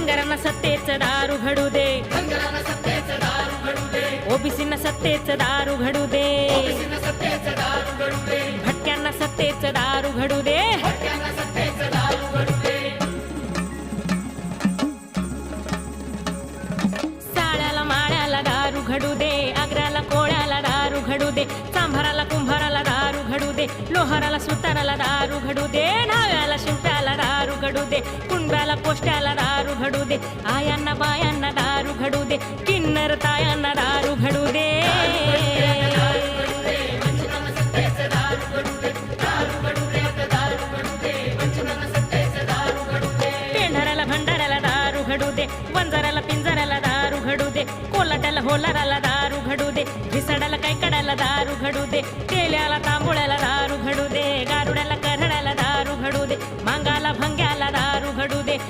धनगरांना सत्तेचं दारू घडू दे. ओबीसींना सत्तेचं दारू घडू दे. भटक्यांना सत्तेचं दारू घडू दे. साळ्याला माळ्याला दारू घडू दे. आग्र्याला कोळ्याला दारू घडू दे. चांभाराला कुंभाराला दारू घडू दे. लोहाराला सुताराला दारू घडू दे. घडू दे कुंडाला कोष्ट्याला दारू घडू दे आयांना बायांना दारू घडू दे किन्नर तायांना दारू घडू दे पेंढाऱ्याला भंडाऱ्याला दारू घडू दे वंजाऱ्याला पिंजऱ्याला दारू घडू दे कोलाट्याला होलाराला दारू घडू दे घिसाड्याला काही कडायला दारू घडू दे तेल्याला तांबुळ्याला दारू